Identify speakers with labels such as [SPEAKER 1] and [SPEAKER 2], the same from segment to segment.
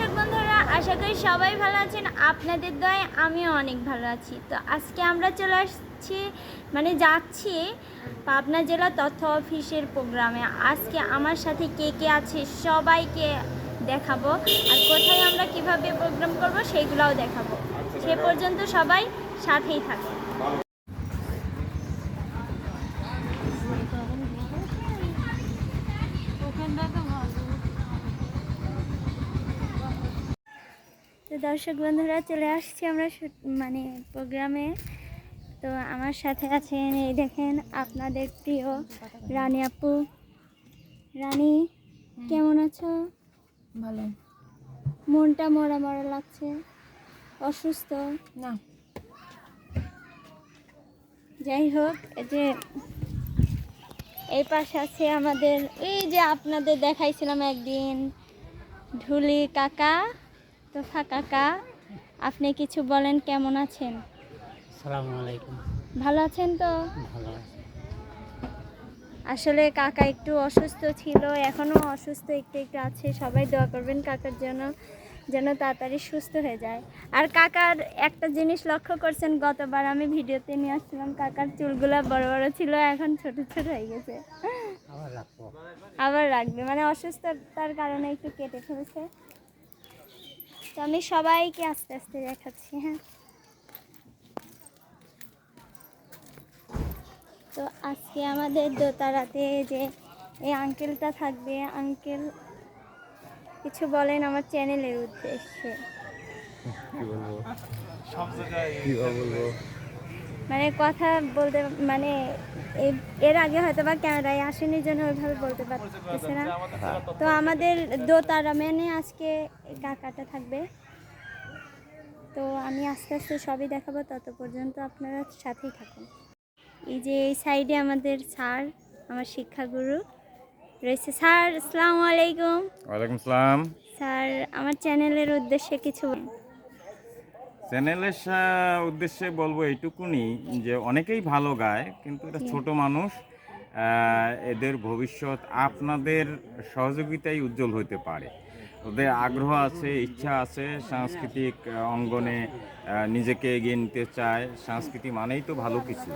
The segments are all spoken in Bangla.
[SPEAKER 1] দর্শক বন্ধুরা আশা করি সবাই ভালো আছেন। আপনাদের দয়ে আমিও অনেক ভালো আছি। তো আজকে আমরা চলে আসছি মানে যাচ্ছি পাবনা জেলা তথ্য অফিসের প্রোগ্রামে। আজকে আমার সাথে কে কে আছে সবাইকে দেখাবো। আর কোথায় আমরা কীভাবে প্রোগ্রাম করব সেইগুলোও দেখাবো। সে পর্যন্ত সবাই সাথেই থাকুন। তো দর্শক বন্ধুরা চলে আসছি আমরা মানে প্রোগ্রামে। তো আমার সাথে আছেন এই দেখেন আপনাদের প্রিয় রানী আপু। রানী কেমন আছো?
[SPEAKER 2] ভালো।
[SPEAKER 1] মনটা মরা মরা লাগছে? অসুস্থ?
[SPEAKER 2] না।
[SPEAKER 1] যাই হোক এই যে এই পাশে আছে আমাদের এই যে আপনাদের দেখাইছিলাম একদিন ঢুলি কাকা। তোফা কাকা। আপনি কিছু বলেন কেমন আছেন?
[SPEAKER 3] আলাইকুম।
[SPEAKER 1] ভালো আছেন তো?
[SPEAKER 3] ভালো
[SPEAKER 1] আসলে কাকা একটু অসুস্থ ছিল এখনও অসুস্থ একটু একটু আছে। সবাই দোয়া করবেন কাকার জন্য যেন তাড়াতাড়ি সুস্থ হয়ে যায়। আর কাকার একটা জিনিস লক্ষ্য করছেন গতবার আমি ভিডিওতে নিয়ে আসছিলাম কাকার চুলগুলা বড় বড় ছিল এখন ছোট ছোট হয়ে গেছে।
[SPEAKER 3] আবার রাখবে
[SPEAKER 1] মানে অসুস্থতার কারণে একটু কেটে ফেলেছে। তো আমি সবাইকে আস্তে আস্তে দেখাচ্ছি হ্যাঁ। তো আজকে আমাদের দোতারাতে যে এই আঙ্কেলটা থাকবে আঙ্কেল কিছু বলেন আমার চ্যানেলের উদ্দেশ্যে।
[SPEAKER 4] কি বলব? কি বলব?
[SPEAKER 1] মানে কথা বলতে মানে এর আগে হয়তো বা ক্যামেরায় আসেনি জন্য ওইভাবে বলতে পারতেছে না। তো আমাদের দোতারা মেনে আজকে কাকাটা থাকবে। তো আমি আস্তে আস্তে সবই দেখাবো তত পর্যন্ত আপনারা সাথেই থাকুন। এই যে এই সাইডে আমাদের স্যার আমার শিক্ষাগুরু রয়েছে। স্যার আসসালামু আলাইকুম।
[SPEAKER 4] ওয়ালাইকুম সালাম
[SPEAKER 1] স্যার আমার চ্যানেলের উদ্দেশ্যে কিছু।
[SPEAKER 4] চ্যানেলের উদ্দেশ্যে বলব এইটুকুনি যে অনেকেই ভালো গায় কিন্তু এটা ছোট মানুষ এদের ভবিষ্যৎ আপনাদের সহযোগিতায় উজ্জ্বল হতে পারে। ওদের আগ্রহ আছে ইচ্ছা আছে সাংস্কৃতিক অঙ্গনে নিজেকে এগিয়ে নিতে চায়। সংস্কৃতি মানেই তো ভালো কিছু।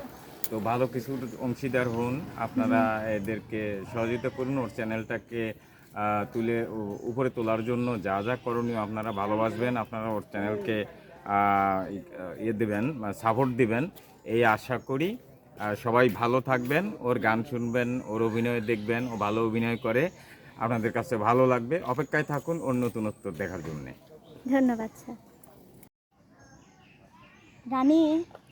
[SPEAKER 4] তো ভালো কিছুর অংশীদার হন আপনারা এদেরকে সহযোগিতা করুন ওর চ্যানেলটাকে তুলে উপরে তোলার জন্য যা যা করণীয় আপনারা ভালোবাসবেন আপনারা ওর চ্যানেলকে ইয়ে দেবেন সাপোর্ট দিবেন। এই আশা করি সবাই ভালো থাকবেন ওর গান শুনবেন ওর অভিনয় দেখবেন ও ভালো অভিনয় করে। আপনাদের কাছে ভালো লাগবে। অপেক্ষায় থাকুন ওর নতুনত্ব দেখার জন্যে।
[SPEAKER 1] ধন্যবাদ স্যার। রানী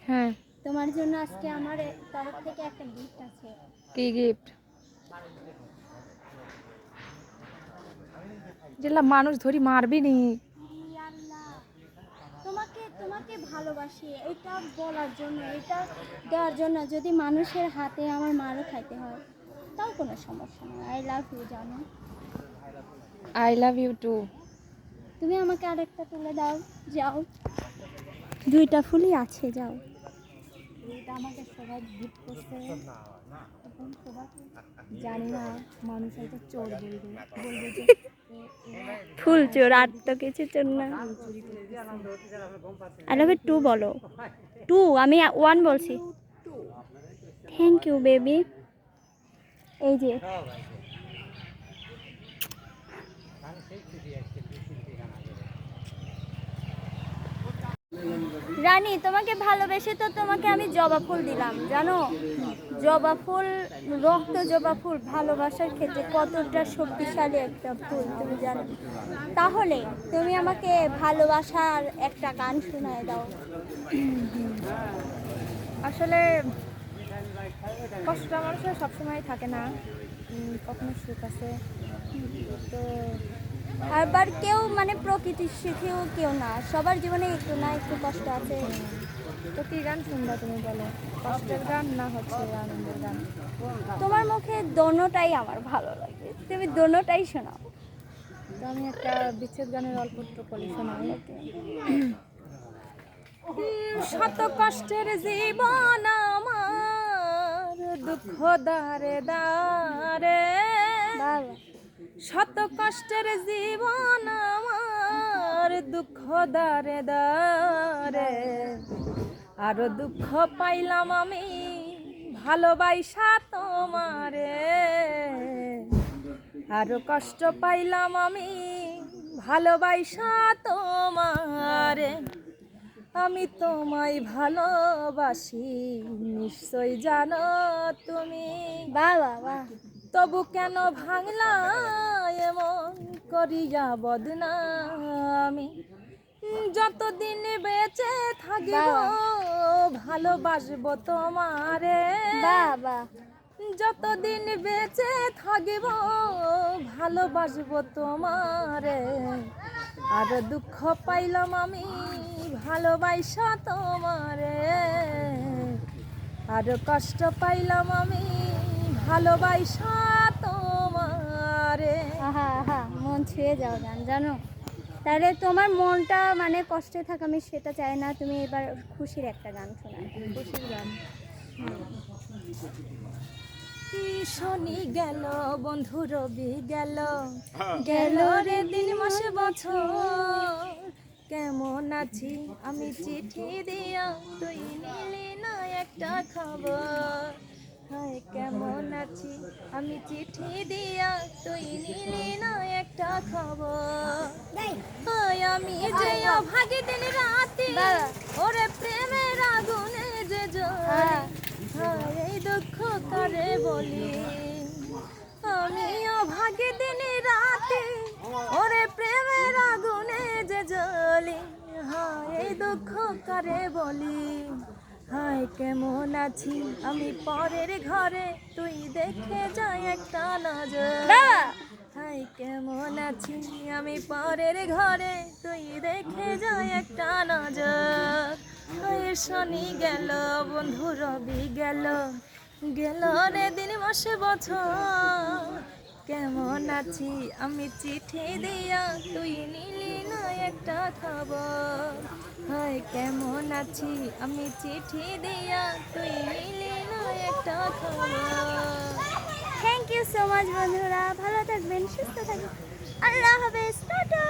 [SPEAKER 2] হ্যাঁ।
[SPEAKER 1] তোমার জন্য আজকে আমার তরফ থেকে একটা গিফট আছে।
[SPEAKER 2] কি গিফট মানুষ ধরি মারবি নি
[SPEAKER 1] ই আল্লাহ, তোমাকে তোমাকে ভালোবাসি এটা বলার জন্য এটা দেওয়ার জন্য যদি মানুষের হাতে আমার মারও খাইতে হয় তাও কোনো সমস্যা নেই। আই লাভ ইউ জানো।
[SPEAKER 2] আই লাভ ইউ টু
[SPEAKER 1] তুমি আমাকে আরেকটা তুলে দাও যাও। দুইটা ফুলই আছে যাও। এটা আমাকে সবাই গিফট করছে। এখন জানি না মানুষ হয়তো চোর বলবে বলবে যে ফুল চোর, আর তো কিছু চোর না আই লাভ টু বলো। টু আমি ওয়ান বলছি। থ্যাংক ইউ বেবি এই যে। রানী, তোমাকে ভালোবেসে তো তোমাকে আমি জবা ফুল দিলাম, জানো? জবা ফুল রক্ত জবা ফুল ভালোবাসার ক্ষেত্রে কতটা শক্তিশালী একটা ফুল তুমি জানো? তাহলে তুমি আমাকে ভালোবাসার একটা গান শোনায় দাও।
[SPEAKER 2] আসলে কষ্টটা মানুষের সবসময় থাকে না। কখনো সুখ আছে। তো
[SPEAKER 1] আবার কেউ মানে প্রকৃতির শিখেও কেউ না। সবার জীবনে একটু না একটু কষ্ট আছে।
[SPEAKER 2] তো কি গান শুনবা তুমি বলো? কষ্টের গান না হচ্ছে আনন্দের গান?
[SPEAKER 1] তোমার মুখে দোনোটাই আমার ভালো লাগে। তুমি দোনোটাই শোনাও।
[SPEAKER 2] তো আমি একটা বিচ্ছেদ গানের অল্প একটু শোনাই শত কষ্টের জীবন আমার দুঃখ দারে দারে শত কষ্টের জীবন আমার দুঃখ দারে দারে আরও দুঃখ পাইলাম আমি ভালোবাসা তোমারে। আরও কষ্ট পাইলাম আমি ভালোবাসা তোমারে। আমি তোমায় ভালোবাসি নিশ্চয় জানো তুমি।
[SPEAKER 1] বাবা বাহ।
[SPEAKER 2] তবু কেন ভাঙলা এমন করিয়া বদনামি যতদিন বেঁচে থাকব ভালোবাসবো তোমারে।
[SPEAKER 1] বাহ
[SPEAKER 2] যতদিন বেঁচে থাকিব ভালোবাসবো তোমারে। আর দুঃখ পাইলাম আমি ভালোবাসা তোমারে। আর কষ্ট পাইলাম আমি ভালোবাসা তোমারে।
[SPEAKER 1] মন ছুঁয়ে যাও গান জানো? তাহলে তোমার মনটা মানে কষ্টে থাকা আমি সেটা চাই না তুমি এবার খুশির একটা গান শোনা।
[SPEAKER 2] খুশির গান। শনি গেল বন্ধু রবি গেল গেল রে দিন মাসে বছর। কেমন আছি? আমি চিঠি দিয়া তুই নিলি না একটা খবর। হায় কেমন আছি? আমি চিঠি দিয়া তুই নিলি না একটা খবর। হায় আমি যে অভাগে দিন রাতে। ওরে প্রেমের আগুনে যে
[SPEAKER 1] হ্যাঁ।
[SPEAKER 2] হায় এই দুঃখ করে বলি? আমি অভাগে দিনে রাতে ওরে প্রেমের আগুনে যে জ্বলি। হায় এই দুঃখ করে বলি? হায় কেমন আছি? আমি পরের ঘরে তুই দেখে যাই একটা নজর। হাই কেমন আছি? আমি পরের ঘরে তুই দেখে যাই একটা নজর। হায় শনি গেল বন্ধু রবি গেল গেল রে দিন মাসে বছর। কেমন আছি? আমি চিঠি দিয়া তুই নিলি না একটা খবর। হায় কেমন আছি? আমি চিঠি দিয়া তুই নিলি একটা খবর।
[SPEAKER 1] থ্যাংক ইউ সো মাচ বন্ধুরা। ভালো থাকবেন, সুস্থ থাকবেন। আল্লাহ হাফেজ, টাটা।